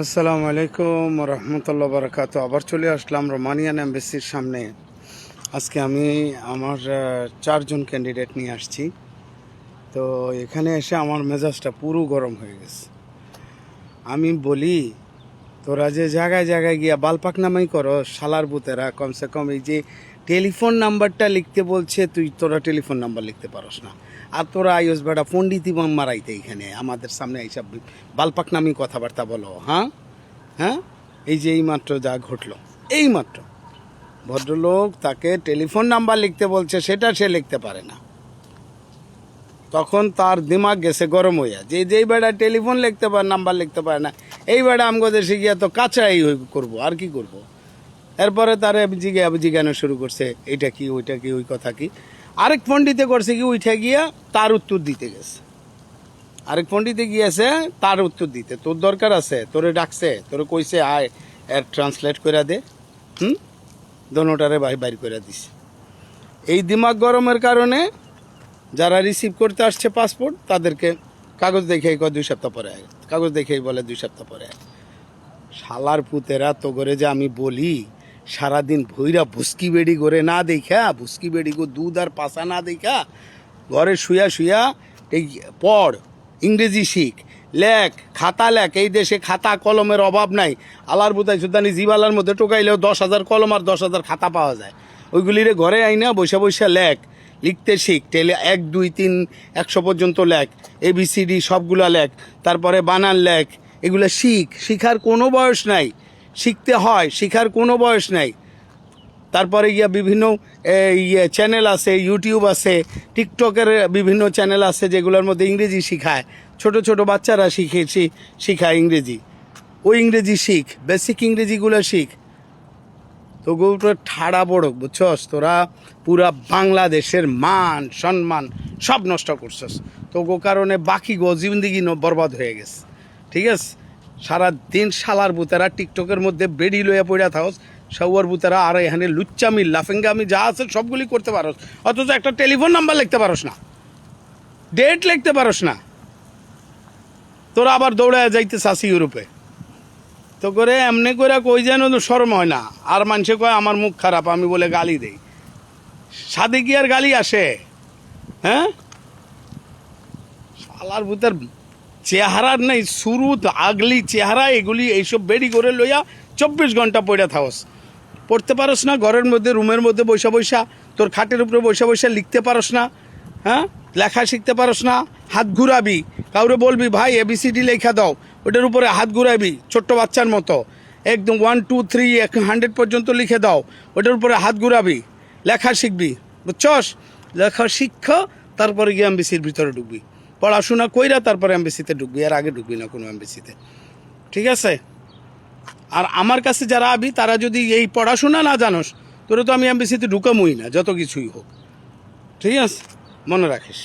আসসালামু আলাইকুম রহমতুল্লা বারকাত আবার চলে আসলাম রোমানিয়ান এম্বাসির সামনে। আজকে আমি আমার চারজন ক্যান্ডিডেট নিয়ে আসছি। তো এখানে এসে আমার মেজাজটা পুরো গরম হয়ে গেছে। আমি বলি তোরা যে জায়গায় জায়গায় গিয়া বালপাক নামাই করো, শালার বুতেরা কমসে কম এই যে টেলিফোন নাম্বারটা লিখতে বলছে, তুই তোরা টেলিফোন নাম্বার লিখতে পারস না। আর তোরা আইস বেটা পণ্ডিতি মারাইতে এইখানে আমাদের সামনে এইসব বালপাক নামি কথাবার্তা বলো হ্যাঁ? হ্যাঁ? এই যে এইমাত্র যা ঘটলো, এইমাত্র। ভদ্রলোক তাকে টেলিফোন নাম্বার লিখতে বলছে, সেটা সে লিখতে পারে না। তখন তার দিমাগ গেছে গরম হইয়া। যে যেই বেড়া টেলিফোন লিখতে পারে, নাম্বার লিখতে পারে না, এই বেড়া আমগো দেশে গিয়া তো কাঁচাই করব, আর কি করব। এরপরে তারে জিজ্ঞা জিজ্ঞানো শুরু করছে এটা কি, ওইটা কি, ওই কথা কি? আরেক পণ্ডিতে করছে কি উঠে গিয়া তার উত্তর দিতে গেছে। আরেক পণ্ডিতে গিয়েছে, তার উত্তর দিতে। তোর দরকার আছে, তোরে ডাকছে, তোরে কইছে, আয়, এর ট্রান্সলেট করে দে। হুম? দোনোটারে বাই বাইর করে দিছে। এই দিমাগ গরমের কারণে যারা রিসিভ করতে আসছে পাসপোর্ট তাদেরকে কাগজ দেখেই কয় দুই সপ্তাহ পরে আয়। কাগজ দেখেই বলে দুই সপ্তাহ পরে আয়। শালার পুতেরা তো করে যে আমি বলি, সারাদিন ভৈরা ভুসকি বেড়ি করে না দেখা, ভুসকি বেড়ি গো দুধ আর পাশা না দেখা, ঘরে শুয়া শুয়া এই পড়, ইংরেজি শিখ, লেখ, খাতা লেখ, এই দেশে খাতা কলমের অভাব নাই। আলার বুতাই সুদানি জিবালার মধ্যে টোকাইলেও দশ হাজার কলম আর দশ হাজার খাতা পাওয়া যায়। ওইগুলিরে ঘরে আইনা বসে বসে লেখ। লিখতে শিখ, টেলে এক, দুই, তিন, একশো পর্যন্ত লেখ এবিসিডি সবগুলা লেখ, তারপরে বানান লেখ, এগুলো শিখ, শিখার কোনো বয়স নাই, শিখতে হয়, শিখার কোনো বয়স নাই। তারপরে গিয়া বিভিন্ন ইয়ে চ্যানেল আছে ইউটিউব আছে টিকটকের বিভিন্ন চ্যানেল আছে, যেগুলোর মধ্যে ইংরেজি শিখায়। ছোট ছোট বাচ্চারা শিখে শিখায় ইংরেজি। ওই ইংরেজি শিখ বেসিক ইংরেজিগুলো শিখ। তো গৌটো ঠাড়া বড়, বুঝছস? তোরা পুরা বাংলাদেশের মান, সম্মান সব নষ্ট করছস। তো গো কারণে বাকি গো জিন্দিগি ন- বরবাদ হয়ে গেছে। ঠিক আছে? সারা দিন শালার বুতারা টিকটকের মধ্যে বেড়ি লইয়া পড়া থাকস, সৌয়ার বুতারা আর এখানে লুচ্চামি, লাফেঙ্গামি যা আছে সবগুলি করতে পারস। অথচ একটা টেলিফোন নাম্বার লিখতে পারস না। ডেট লিখতে পারস না। তোরা আবার দৌড়ায় যাইতে চাষি ইউরোপে। তো করে এমনি করে কই যেন শরম হয় না। আর মানুষে কয়, আমার মুখ খারাপ, আমি বলে গালি দেই। সাদে কি আর গালি আসে? হ্যাঁ? শালার ভূতের চেহারার নেই, সুরুত, আগলি চেহারা, এগুলি এইসব বেডি করে লইয়া চব্বিশ ঘণ্টা পড়ে থাকস। পড়তে পারস না, ঘরের মধ্যে, রুমের মধ্যে বৈশা বৈশা তোর খাটের উপরে বৈশা বৈশা লিখতে পারস না হ্যাঁ? লেখা শিখতে পারস না, হাত ঘুরাবি, কাউরে বলবি, ভাই এবিসিডি লেখা দাও। ওটার উপরে হাত ঘুরাবি, ছোট্ট বাচ্চার মতো। একদম ওয়ান টু থ্রি এক হান্ড্রেড পর্যন্ত লিখে দাও। ওটার উপরে হাত ঘুরাবি, লেখা শিখবি, বুঝছস? লেখা শিক্ষ, তারপরে গিয়ে এমবিসির ভিতরে ঢুকবি। পড়াশোনা কইরা তারপরে এমবিসিতে ঢুকবি আর আগে ঢুকবি না কোনো এমবিসিতে ঠিক আছে? আর আমার কাছে যারা আবি, তারা যদি এই পড়াশোনা না জানোস, তোরে তো আমি এমবিসিতে ঢুকামই না, যত কিছুই হোক। ঠিক আছে? মনে রাখিস।